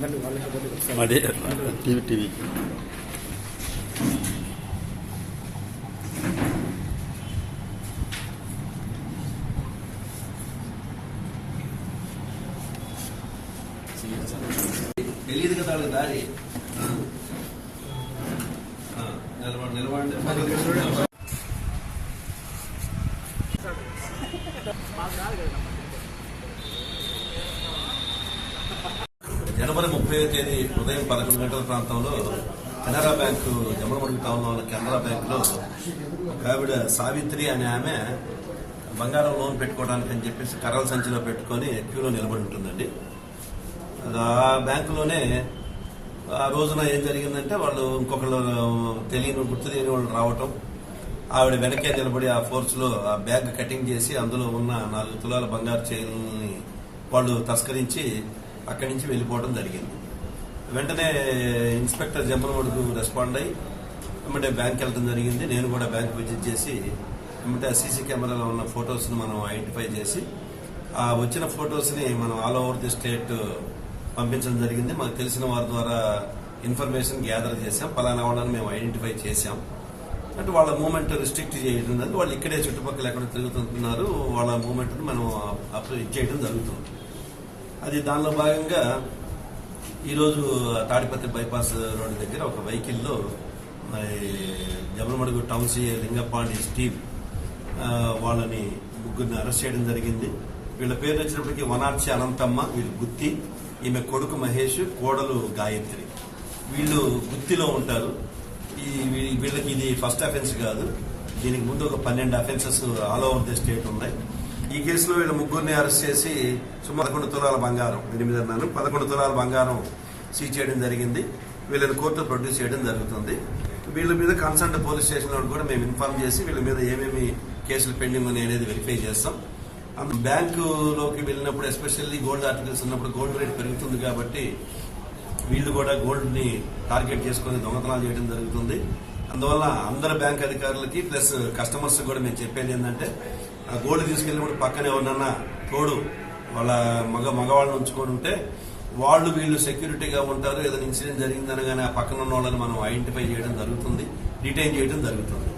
అందరినీ వాళ్ళకి అదే టీవీ టీవీ తెలియదు కదా వాళ్ళకి దారి ఆ, నిలబడి నిలబడి జనవరి ముప్పై తేదీ ఉదయం పదకొండు గంటల ప్రాంతంలో కెనరా బ్యాంకు జమలమడుగు టౌన్లో ఉన్న కెనరా బ్యాంకులో ఒక ఆవిడ సావిత్రి అనే ఆమె బంగారం లోన్ పెట్టుకోవడానికి అని చెప్పేసి కర్రల సంచిలో పెట్టుకొని క్యూలో నిలబడి ఉంటుందండి. ఆ బ్యాంకులోనే ఆ రోజున ఏం జరిగిందంటే వాళ్ళు ఇంకొకళ్ళు తెలియని గుర్తు తెలియని వాళ్ళు రావటం ఆవిడ వెనకే నిలబడి ఆ ఫోర్స్లో ఆ బ్యాగ్ కటింగ్ చేసి అందులో ఉన్న నాలుగు తులాల బంగారు చైన్ని వాళ్ళు తస్కరించి అక్కడి నుంచి వెళ్ళిపోవడం జరిగింది. వెంటనే ఇన్స్పెక్టర్ జమ్మలమడుగు రెస్పాండ్ అయ్యి వెంబటే బ్యాంక్ వెళ్ళడం జరిగింది. నేను కూడా బ్యాంక్ విజిట్ చేసి వెంబటే సీసీ కెమెరాలో ఉన్న ఫొటోస్ని మనం ఐడెంటిఫై చేసి ఆ వచ్చిన ఫొటోస్ని మనం ఆల్ ఓవర్ ది స్టేట్ పంపించడం జరిగింది. మాకు తెలిసిన వారి ద్వారా ఇన్ఫర్మేషన్ గ్యాదర్ చేసాం పలానా వాళ్ళని మేము ఐడెంటిఫై చేసాం అంటే వాళ్ళ మూమెంట్ రిస్ట్రిక్ట్ చేయడం వాళ్ళు ఇక్కడే చుట్టుపక్కల ఎక్కడ తిరుగుతుంటున్నారు వాళ్ళ మూమెంట్ని మనం అప్ చేయడం జరుగుతుంది. అది దానిలో భాగంగా ఈరోజు తాడిపత్రి బైపాస్ రోడ్డు దగ్గర ఒక వెహికల్లో మరి Jammalamadugu town C Lingapandi Steve వాళ్ళని ముగ్గురిని అరెస్ట్ చేయడం జరిగింది. వీళ్ళ పేరు వచ్చినప్పటికీ వనార్చి అనంతమ్మ వీళ్ళు గుత్తి ఈమె కొడుకు మహేష్ కోడలు గాయత్రి. వీళ్ళు గుత్తిలో ఉంటారు. ఈ వీళ్ళకి ఇది ఫస్ట్ అఫెన్స్ కాదు. దీనికి ముందు ఒక పన్నెండు offences all over the state ఉన్నాయి. ఈ కేసులో వీళ్ళ ముగ్గురిని అరెస్ట్ చేసి సుమారు పదకొండు తులాల బంగారం ఎనిమిదిన్నర పదకొండు తులాల బంగారం సీజ్ చేయడం జరిగింది. వీళ్ళని కోర్టు ప్రొడ్యూస్ చేయడం జరుగుతుంది. వీళ్ళ మీద కన్సర్న్ పోలీస్ స్టేషన్లో కూడా మేము ఇన్ఫార్మ్ చేసి వీళ్ళ మీద ఏమేమి కేసులు పెండింగ్ ఉన్నాయి అనేది వెరిఫై చేస్తాం. అందు బ్యాంకులోకి వెళ్ళినప్పుడు ఎస్పెషల్లీ గోల్డ్ ఆర్టికల్స్ ఉన్నప్పుడు గోల్డ్ రేట్ పెరుగుతుంది కాబట్టి వీళ్ళు కూడా గోల్డ్ని టార్గెట్ చేసుకుని దొంగతనాలు చేయడం జరుగుతుంది. అందువల్ల అందరు బ్యాంక్ అధికారులకి ప్లస్ కస్టమర్స్ కూడా మేము చెప్పేది ఏంటంటే ఆ గోల్డ్ తీసుకెళ్ళినప్పుడు పక్కనే ఎవరన్నా తోడు వాళ్ళ మగ మగవాళ్ళని ఉంచుకొని ఉంటే వాళ్ళు వీళ్ళు సెక్యూరిటీగా ఉంటారు. ఏదైనా ఇన్సిడెంట్ జరిగిందనగానే ఆ పక్కన ఉన్న వాళ్ళని మనం ఐడెంటిఫై చేయడం జరుగుతుంది డిటైన్ చేయడం జరుగుతుంది.